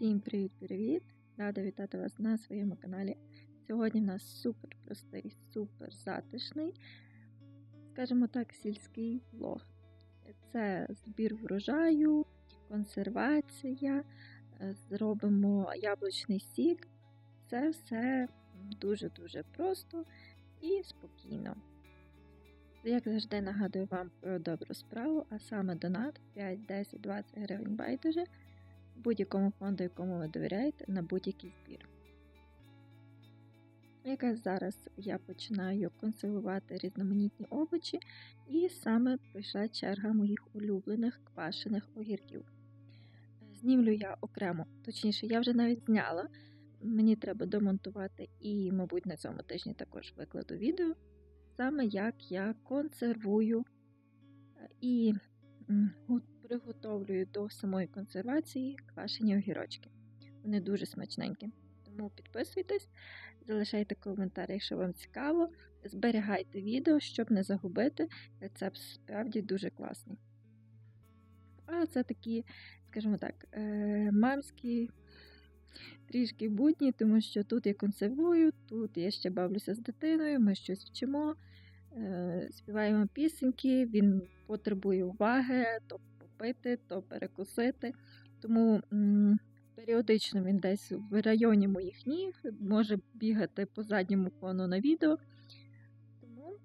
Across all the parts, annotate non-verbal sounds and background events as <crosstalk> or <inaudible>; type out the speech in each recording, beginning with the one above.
Всім привіт-привіт! Рада вітати вас на своєму каналі. Сьогодні в нас супер простий, супер затишний, скажімо так, сільський влог. Це збір врожаю, консервація, е, зробимо яблучний сік. Це все дуже-дуже просто і спокійно. Як завжди нагадую вам про добру справу, а саме донат 5, 10, 20 гривень байдуже будь-якому фонду, якому ви довіряєте, на будь-який збір. Якраз зараз я починаю консервувати різноманітні овочі, і саме прийшла черга моїх улюблених квашених огірків. Знімлю я окремо, точніше, я вже навіть зняла. Мені треба домонтувати і, мабуть, на цьому тижні також викладу відео, саме як я консервую і приготовлюю до самої консервації квашені огірочки. Вони дуже смачненькі. Тому підписуйтесь, залишайте коментар, якщо вам цікаво. Зберігайте відео, щоб не загубити. Рецепт справді дуже класний. А це такі, скажімо так, е, мамські трішки будні, тому що тут я консервую, тут я ще бавлюся з дитиною, ми щось вчимо. Е, співаємо пісеньки, він потребує уваги, то попити, то перекусити. Тому періодично він десь в районі моїх ніг, може бігати по задньому фону на відео. Тому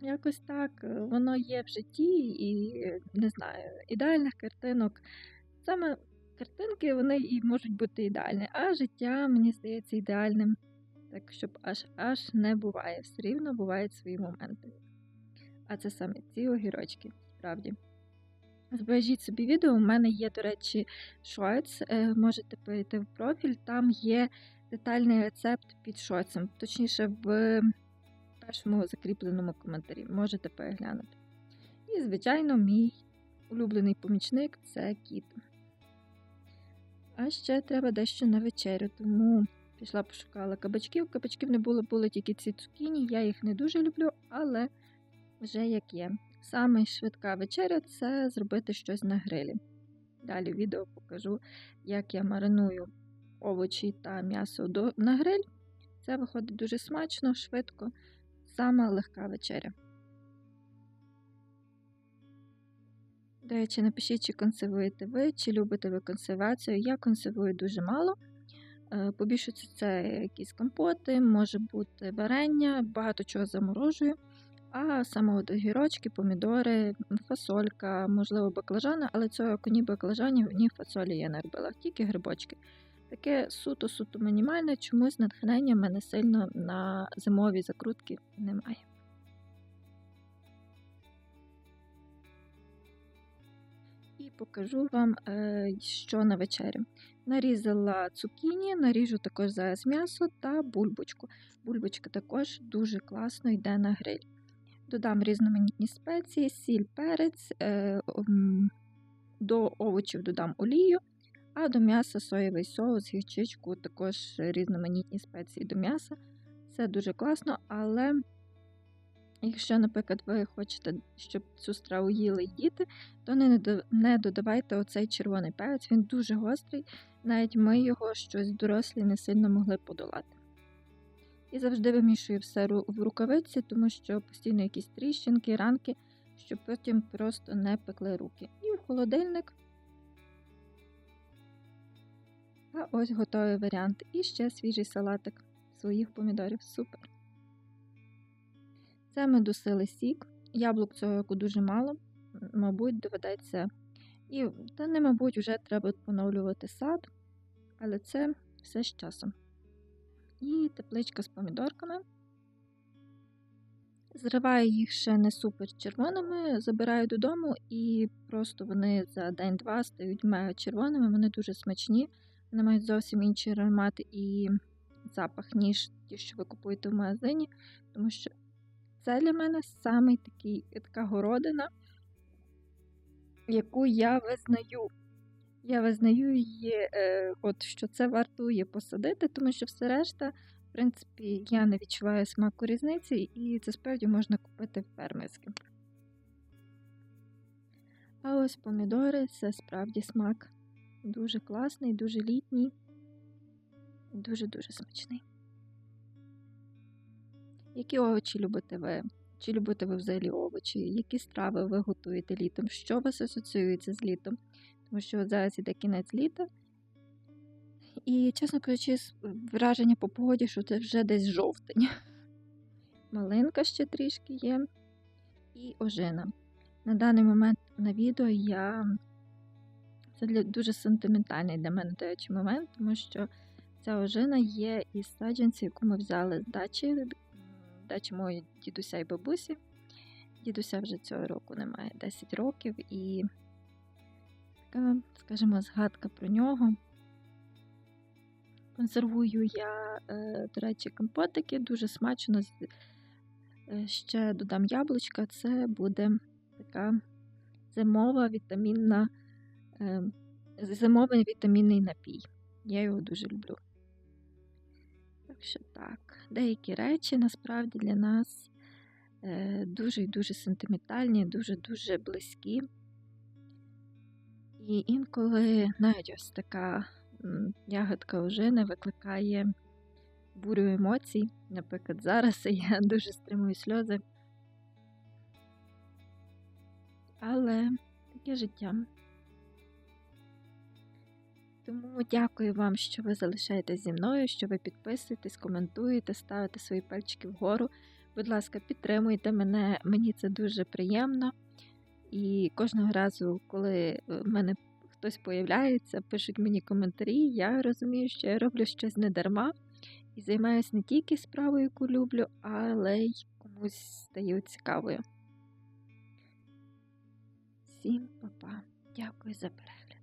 якось так е, воно є в житті і не знаю, ідеальних картинок. Саме картинки вони і можуть бути ідеальні, а життя, мені здається, ідеальним. Так, щоб аж аж не буває. Все рівно бувають свої моменти. А це саме ці огірочки, справді. Збережіть собі відео, у мене є, до речі, шоц. Е, можете перейти в профіль, там є детальний рецепт під шоцем, точніше, в першому закріпленому коментарі. Можете переглянути. І, звичайно, мій улюблений помічник це кіт. А ще треба дещо на вечерю, тому. Пішла пошукала кабачків. Кабачків не було, були тільки ці цукіні. Я їх не дуже люблю, але вже як є. Саме швидка вечеря це зробити щось на грилі. Далі в відео покажу, як я мариную овочі та м'ясо на гриль. Це виходить дуже смачно, швидко, саме легка вечеря. До речі, напишіть, чи консервуєте ви, чи любите ви консервацію. Я консервую дуже мало. Е, по більшості це якісь компоти, може бути варення, багато чого заморожую. А саме от огірочки, помідори, фасолька, можливо, баклажани, але цього ні баклажанів, ні фасолі я не робила, тільки грибочки. Таке суто-суто мінімальне, чомусь натхнення мене сильно на зимові закрутки немає. І покажу вам, е, що на вечерю. Нарізала цукіні, наріжу також зараз м'ясо та бульбочку. Бульбочка також дуже класно йде на гриль. Додам різноманітні спеції, сіль, перець, е, до овочів додам олію, а до м'яса соєвий соус, гірчичку, також різноманітні спеції до м'яса. Все дуже класно, але Якщо, наприклад, ви хочете, щоб цю страву їли діти, то не додавайте оцей червоний перець, він дуже гострий, навіть ми його щось дорослі не сильно могли подолати. І завжди вимішую все в рукавиці, тому що постійно якісь тріщинки, ранки, щоб потім просто не пекли руки. І в холодильник. А ось готовий варіант. І ще свіжий салатик своїх помідорів. Супер! Це ми досили сік. Яблук цього року дуже мало, мабуть, доведеться. І, та не, мабуть, вже треба поновлювати сад, але це все з часом. І тепличка з помідорками. Зриваю їх ще не супер червоними, забираю додому, і просто вони за день-два стають мега червоними, вони дуже смачні, вони мають зовсім інший аромат і запах, ніж ті, що ви купуєте в магазині, тому що це для мене саме такий, така городина, яку я визнаю. Я визнаю її, е, от, що це вартує посадити, тому що все решта, в принципі, я не відчуваю смаку різниці, і це справді можна купити фермерським. А ось помідори це справді смак. Дуже класний, дуже літній, дуже-дуже смачний. Які овочі любите ви? Чи любите ви взагалі овочі? Які страви ви готуєте літом? Що у вас асоціюється з літом? Тому що зараз іде кінець літа. І, чесно кажучи, враження по погоді, що це вже десь жовтень. <laughs> Малинка ще трішки є. І ожина. На даний момент на відео я. Це для дуже сентиментальний для мене до речі, момент, тому що ця ожина є із саджанців, яку ми взяли з дачі, м, дачі моєї дідуся і бабусі. Дідуся вже цього року немає 10 років, і така, скажімо, згадка про нього. Консервую я, е, до речі, компотики, дуже смачно. е, Ще додам яблучка, це буде така зимова вітамінна, е, зимовий вітамінний напій. Я його дуже люблю. Так що так, деякі речі насправді для нас е, дуже і дуже сентиментальні, дуже-дуже близькі. І інколи навіть ось така ягодка ожини викликає бурю емоцій. Наприклад, зараз <laughs> я дуже стримую сльози. Але таке життя. Тому дякую вам, що ви залишаєтесь зі мною, що ви підписуєтесь, коментуєте, ставите свої пальчики вгору. Будь ласка, підтримуйте мене, мені це дуже приємно. І кожного разу, коли е, в мене хтось появляється, пишуть мені коментарі, я розумію, що я роблю щось не дарма і займаюся не тільки справою, яку люблю, але й комусь стаю цікавою. Всім па-па. Дякую за перегляд.